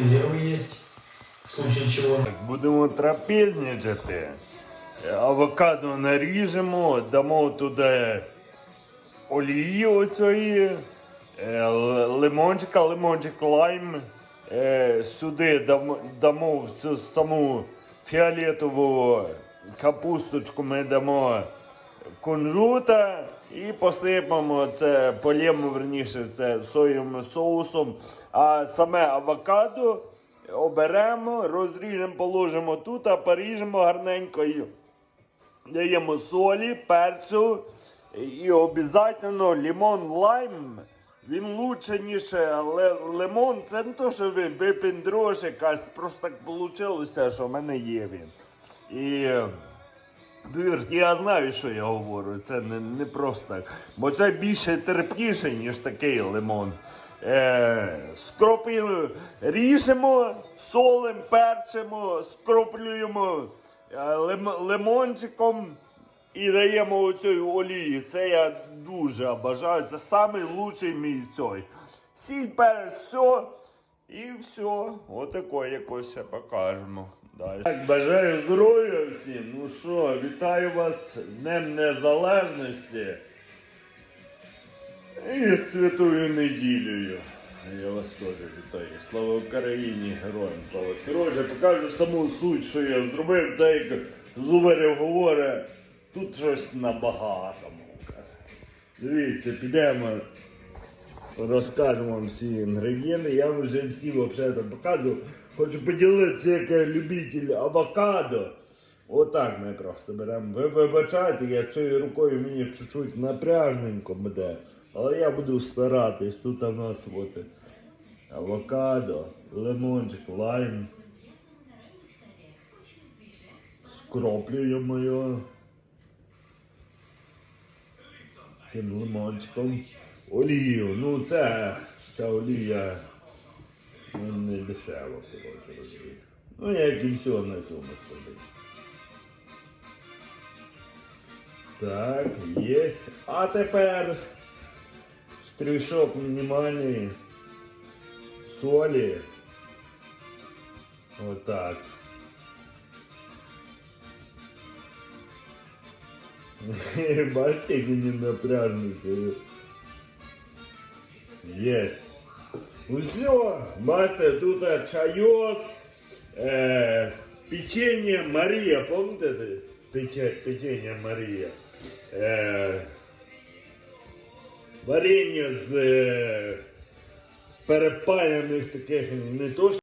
резервы есть, в случае чего. Будемо трапезничати. Авокадо наріжемо, дамо туди олії оцієї, е, лимончика, лимончик лайм. Е, Сюди дамо, дамо саму фіолетову капусточку ми дамо кунжута і посипемо це, полємо верніше це соєвим соусом. А саме авокадо оберемо, розріжемо, положимо тут, а поріжемо гарненько і даємо солі, перцю і обов'язково лимон лайм. Він лучше, ніж лимон. Це не то, що ви випіндрош якась, просто так вийшло, що в мене є він. І е, Повірте, я знаю, що я говорю. Це не, не просто так. Бо це більше терпніше, ніж такий лимон. Е, скроплюємо, ріжемо, солим, перчимо, скроплюємо е, лим, лимончиком і даємо оцю олії. Це я дуже обожаю. Це лучший мій цей. Сіль, перець, все. І все. Отако якось покажемо. Далі. Так, бажаю здоров'я всім. Ну що, вітаю вас з Днем Незалежності і Святою неділею. Я вас теж вітаю. Слава Україні, героям слава. Коротше, покажу саму суть, що я зробив, так як Зубарів говорить, тут щось набагато. Дивіться, підемо розкажу вам всі інгредієнти. Я вже всі взагалі показував. Хочу поділитися як любитель авокадо. Отак ми просто беремо. Ви вибачайте, я цією рукою мені чуть-чуть напряжненько буде. Але я буду старатись. Тут у нас от авокадо, лимончик, лайм. Скроплюємо його. цим лимончиком. Олію. Ну це ця олія ну, не дешево, коротше розумію. Ну, як і все на цьому столі. Так, є. А тепер штришок мінімальний солі. Отак. Бачите, як мені напряжно це. Єсть. Ну все, бачите, тут е, чайок, е, печенье Марія, пам'ятаєте? Пече, печенье Марія. Е, варення з е, перепаяних таких, не то, що